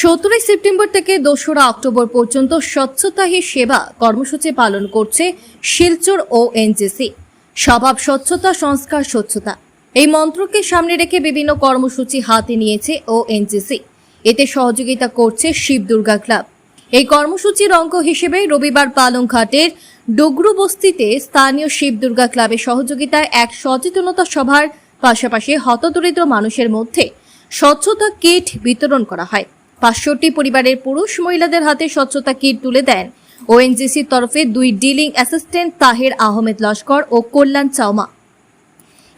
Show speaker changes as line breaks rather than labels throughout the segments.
সতেরোই সেপ্টেম্বর থেকে দোসরা অক্টোবর পর্যন্ত স্বচ্ছতা হি সেবা কর্মসূচি পালন করছে শিলচর ও এনজিসি। স্বভাব স্বচ্ছতা, সংস্কার স্বচ্ছতা। এই মন্ত্রকে সামনে রেখে বিভিন্ন কর্মসূচি হাতে নিয়েছে ও এনজিসি এতে সহযোগিতা করছে শিব দুর্গা ক্লাব। এই কর্মসূচির অঙ্গ হিসেবে রবিবার পালংঘাটের ডুগরু বস্তিতে স্থানীয় শিব দুর্গা ক্লাবের সহযোগিতায় এক সচেতনতা সভার পাশাপাশি হতদরিদ্র মানুষের মধ্যে স্বচ্ছতা কিট বিতরণ করা হয়। পাঁচশোটি পরিবারের পুরুষ মহিলাদের হাতে স্বচ্ছতা কিট তুলে দেন। ওএনজিসির তরফে দুই ডিলিং অ্যাসিস্ট্যান্ট তাহের আহমেদ লস্কর ও কল্যাণ চাওমা।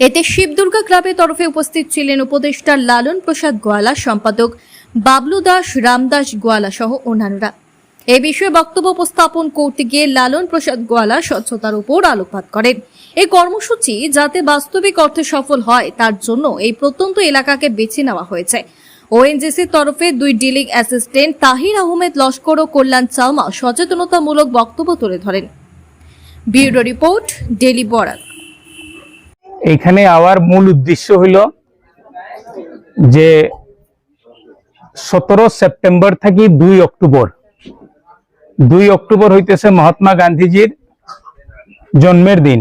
এতে শিবদুর্গা ক্লাবের তরফে উপস্থিত ছিলেন উপদেষ্টা লালন প্রসাদ গোয়ালা, সম্পাদক বাবলু দাস, রামদাস গোয়ালা সহ অন্যান্যরা। এ বিষয়ে বক্তব্য উপস্থাপন করতে গিয়ে লালন প্রসাদ গোয়ালা স্বচ্ছতার উপর আলোকপাত করেন। এই কর্মসূচি যাতে বাস্তবিক অর্থে সফল হয়, তার জন্য এই প্রত্যন্ত এলাকাকে বেছে নেওয়া হয়েছে। ওএনজিসির তরফে দুই ডিলিং অ্যাসিস্ট্যান্ট তাহির আহমেদ লস্কর ও কল্যাণ চালমা সচেতনতামূলক বক্তব্য তুলে ধরেন। Bureau report daily Barak.
এখানে আবার মূল উদ্দেশ্য হইল যে সতেরো সেপ্টেম্বর থেকে দুই অক্টোবর। দুই অক্টোবর হইতেছে মহাত্মা গান্ধীজির জন্মের দিন।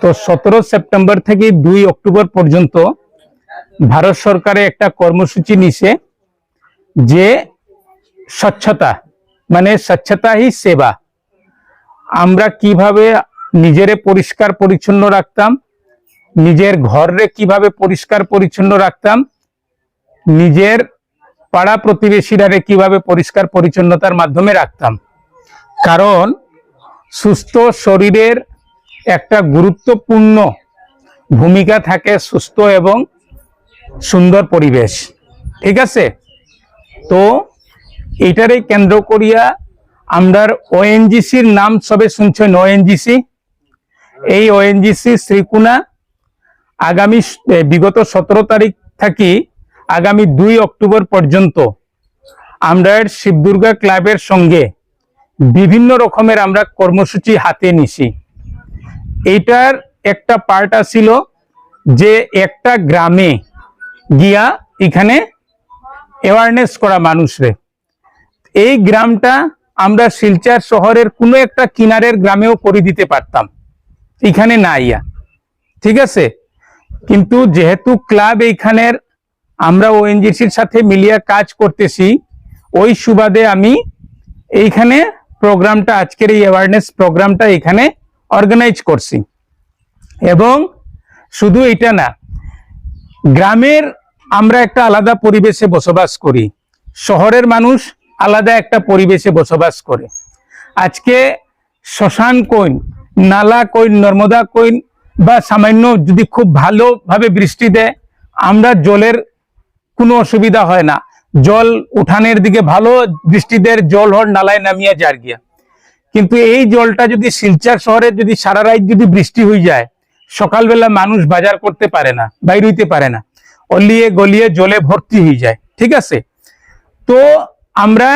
তো সতেরো সেপ্টেম্বর থেকে দুই অক্টোবর পর্যন্ত ভারত সরকারে একটা কর্মসূচি নিছে যে স্বচ্ছতা মানে স্বচ্ছতা হি সেবা। আমরা কীভাবে নিজেরে পরিষ্কার পরিচ্ছন্ন রাখতাম, নিজের ঘরে কীভাবে পরিষ্কার পরিচ্ছন্ন রাখতাম, নিজের পাড়া প্রতিবেশীরারে কীভাবে পরিষ্কার পরিচ্ছন্নতার মাধ্যমে রাখতাম। কারণ সুস্থ শরীরের একটা গুরুত্বপূর্ণ ভূমিকা থাকে সুস্থ এবং সুন্দর পরিবেশ। ঠিক আছে? তো এটারে কেন্দ্র করিয়া আমরার ওএনজিসির নাম সবে শুনছেন ওএনজিসি এই ওএনজিসি শ্রীকুনা আগামী বিগত সতেরো তারিখ থাকি আগামী দুই অক্টোবর পর্যন্ত আমরা শিবদুর্গা ক্লাবের সঙ্গে বিভিন্ন রকমের আমরা কর্মসূচি হাতে নিছি। এইটার একটা পার্ট আছিল যে একটা গ্রামে গিয়া এখানে অ্যাওয়ারনেস করা মানুষরে এই গ্রামটা আমরা শিলচার শহরের কোনো একটা কিনারের গ্রামেও করে দিতে পারতাম। এখানে না ইয়া ঠিক আছে? কিন্তু যেহেতু ক্লাব এইখানের, আমরা ওএনজিসির সাথে মিলিয়ে কাজ করতেছি, ওই সুবাদে আমি এইখানে প্রোগ্রামটা, আজকের এই অ্যাওয়ারনেস প্রোগ্রামটা এখানে অর্গানাইজ করছি। এবং শুধু এটা না গ্রামের আমরা একটা আলাদা পরিবেশে বসবাস করি। শহরের মানুষ আলাদা একটা পরিবেশে বসবাস করে। আজকে শ্মশান কইন, নালা কইন, নর্মদা কইন বা সামান্য যদি খুব ভালোভাবে বৃষ্টি দেয়, আমরা জলের কোনো অসুবিধা হয় না। জল উঠানের দিকে ভালো বৃষ্টি দেয় জল হর নালায় নামিয়ে যার গিয়া। কিন্তু এই জলটা যদি শিলচর শহরে যদি সারা রাত যদি বৃষ্টি হয়ে যায় সকালবেলা মানুষ বাজার করতে পারে না, বাইর হইতে পারে না। অলিয়ে গলিয়ে জলে ভর্তি হয়ে যায়, ঠিক আছে? তো আমরা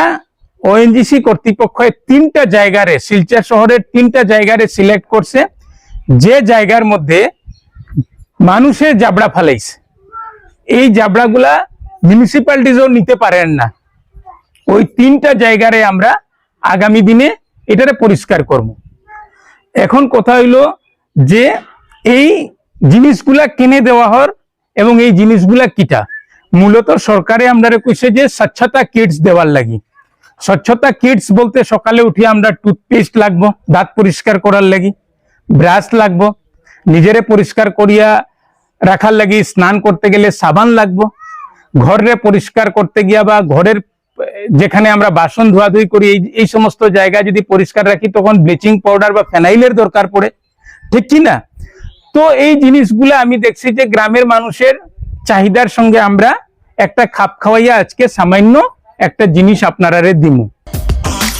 ওএনজিসি কর্তৃপক্ষ তিনটা জায়গারে, শিলচর শহরের তিনটা জায়গারে সিলেক্ট করছে, যে জায়গার মধ্যে মানুষের জাবড়া ফালাইছে। এই জাবড়াগুলা মিউনিসিপ্যালিটিজও নিতে পারেন না। ওই তিনটা জায়গারে আমরা আগামী দিনে এটারে পরিষ্কার করব। এখন কথা হইল যে এই জিনিসগুলা কিনে দেওয়া হর এবং এই জিনিসগুলা কিটা? মূলত সরকারে আমরা কইছে যে স্বচ্ছতা কিটস দেওয়ার লাগি। স্বচ্ছতা কিটস বলতে সকালে উঠে আমরা টুথপেস্ট লাগবো, দাঁত পরিষ্কার করার লাগি, ব্রাশ লাগবো, নিজেরে পরিষ্কার করিয়া রাখার লাগি, স্নান করতে গেলে সাবান লাগবো ঘরে পরিষ্কার করতে গিয়া বা ঘরের যেখানে আমরা বাসন ধোয়াধুয়ি করি, এই এই সমস্ত জায়গা যদি পরিষ্কার রাখি, তখন ব্লিচিং পাউডার বা ফেনাইলের দরকার পড়ে। ঠিক কি না? তো এই জিনিসগুলো আমি দেখছি যে গ্রামের মানুষের চাহিদার সঙ্গে আমরা একটা খাপ খাওয়াইয়া আজকে সামান্য একটা জিনিস আপনারা দিমু।